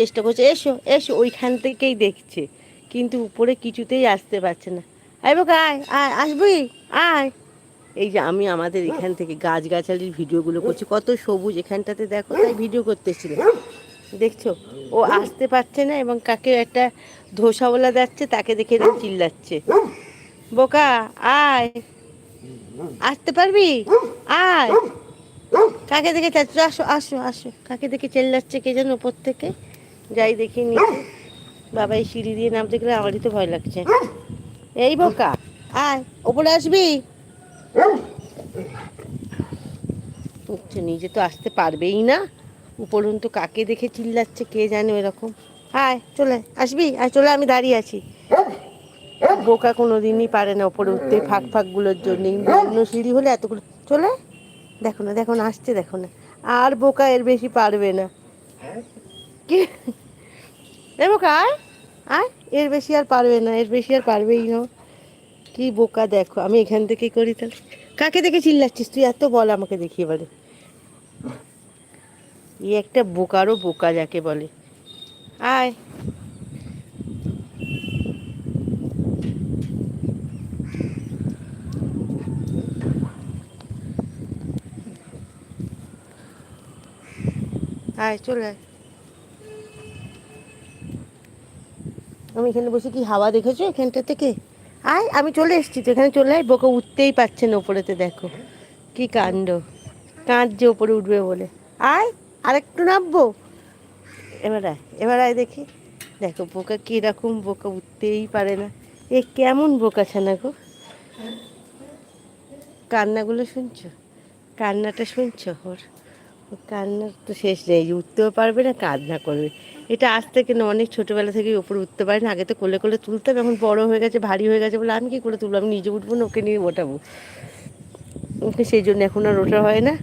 চেষ্টা করছে, এসো এসো, ওইখান থেকেই দেখছে। কিন্তু উপরে কিছুতেই আসতে পারছে না। আয় বোকা, আয় আয়, আসবি? আয়। এই যে আমি আমাদের এখান থেকে গাছগাছালির ভিডিওগুলো করছি, কত সবুজ এখানটাতে দেখো, তাই ভিডিও করতেছিল দেখছ? ও আসতে পারছে না এবং কাকে একটা ধোসাওয়ালা যাচ্ছে, তাকে দেখে চিল্লাচ্ছে। বোকা, আয়। আসতে পারবি? আয়। কাকে দেখে আসো আসো আসো। কাকে দেখে চেল্লাচ্ছে কে যেন ওপর থেকে? যাই দেখি নিচে বাবা এই সিঁড়ি দিয়ে নামতে গেলে আমারই তো ভয় লাগছে। এই বোকা আয় ওপরে আসবি? নিজে তো আসতে পারবেই না। উপরন্তু কাকে দেখে চিল্লাচ্ছে কে জানে এরকম আয় চলে আসবি? আয় চলে আমি দাঁড়িয়ে আছি। বোকা কোনো দিনই পারে না ওপরে উঠতে ফাঁক ফাঁকগুলোর জন্য। অন্য সিঁড়ি হলে এতগুলো চলে? দেখো না দেখো না আসছে দেখো না। আর বোকা এর বেশি পারবে না। কি? বোকা আয় এর বেশি আর পারবে না, এর বেশি আর পারবেই না। কি বোকা দেখো, আমি এখান থেকেই করি তাহলে। কাকে দেখে চিল্লাচ্ছিস? তুই এত বল আমাকে দেখি এবারে। এই একটা বোকারও বোকা যাকে বলে। আয়। আয়, চলে আয়। আমি এখানে বসে কি হাওয়া দেখেছ এখানটা থেকে? আয়, আমি চলে এসেছি তো এখানে চলে আয়, বোকা উঠতেই পারছে না ওপরেতে দেখো। কি কাণ্ড। কাঁদছে ওপরে উঠবে বলে। আয়, আরেকটু নামবো। এবার আয় এবার আয় দেখি। দেখো, বোকা কীরকম বোকা উঠতেই পারে না। এ কেমন বোকা ছানা গো। কান্নাগুলো শুনছো? কান্নাটা শুনছো? ওর ও কান্নার তো শেষ নেই, উঠতেও পারবে না, কান্না করবে। এটা আজ থেকে না, অনেক ছোটোবেলা থেকে উপরে উঠতে পারে না, আগে তো কোলে কোলে তুলতাম এখন বড় হয়ে গেছে, ভারী হয়ে গেছে বলে আমি কি করে তুলবো? আমি নিজে উঠবো না, ওকে নিয়ে ওঠাবো। ওকে সেই জন্য এখন আর ওঠা হয় না।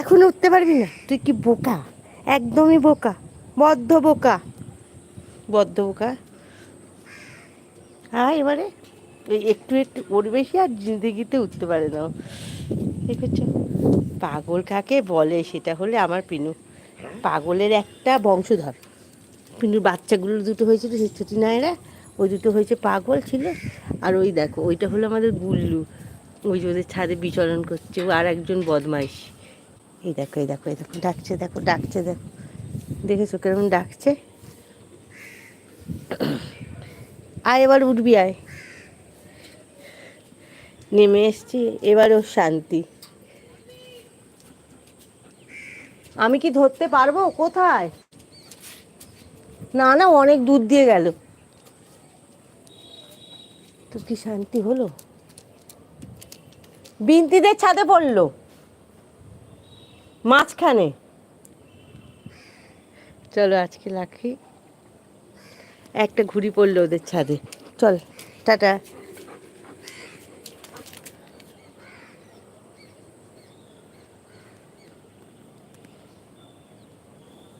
এখন উঠতে পারবি না? তুই কি বোকা? একদমই বোকা, বদ্ধ বোকা। বদ্ধ বোকা? হ্যাঁ এবারে। একটু একটু ওর বেশি আর জিন্দিগিতে উঠতে পারে না। দেখেছ পাগল কাকে বলে? সেটা হলে আমার পিনু। পাগলের একটা বংশধর। পিনুর বাচ্চাগুলো দুটো হয়েছিল ছুটি নায়রা, ওই দুটো হয়েছে পাগল ছিল। আর ওই দেখো, ওইটা হলো আমাদের গুল্লু। ওই যে ওদের ছাদে বিচরণ করছে, ও আর একজন বদমাইশ। এই দেখো এই দেখো এই দেখো, ডাকছে দেখো ডাকছে, দেখো। দেখেছ কেরকম ডাকছে? আয়, এবার উঠবি, আয়। নেমে এসছি এবার ওর শান্তি। আমি কি ধরতে পারব? কোথায়? না না, অনেক দূর দিয়ে গেল। তো কি শান্তি হলো? বিনতিদের ছাদে পড়ল। মাঝখানে। চলো, আজকে রাখি একটা ঘুড়ি পড়ল ওদের ছাদে। চল, টাটা।